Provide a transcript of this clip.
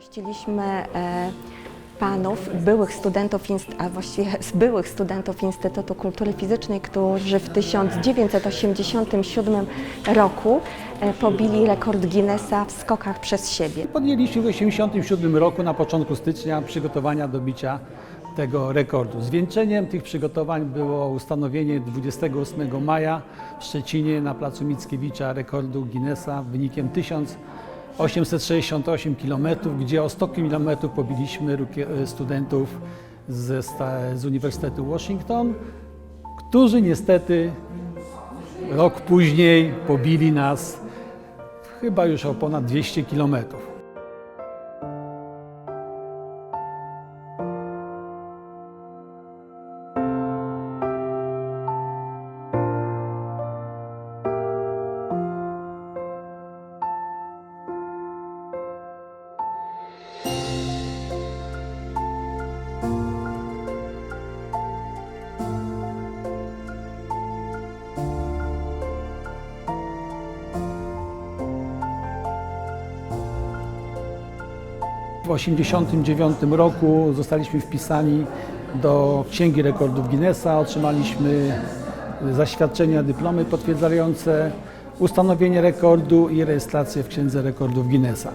Gościliśmy e, panów, byłych studentów, a właściwie byłych studentów Instytutu Kultury Fizycznej, którzy w 1987 roku e, pobili rekord Guinnessa w skokach przez siebie. Podjęliśmy w 1987 roku na początku stycznia przygotowania do bicia tego rekordu. Zwieńczeniem tych przygotowań było ustanowienie 28 maja w Szczecinie na placu Mickiewicza rekordu Guinnessa wynikiem 1868 km, gdzie o 100 km pobiliśmy rukie- studentów sta- z Uniwersytetu Washington, którzy niestety rok później pobili nas chyba już o ponad 200 kilometrów. 1989 roku zostaliśmy wpisani do Księgi Rekordów Guinnessa. Otrzymaliśmy zaświadczenia, dyplomy potwierdzające ustanowienie rekordu i rejestrację w Księdze Rekordów Guinnessa.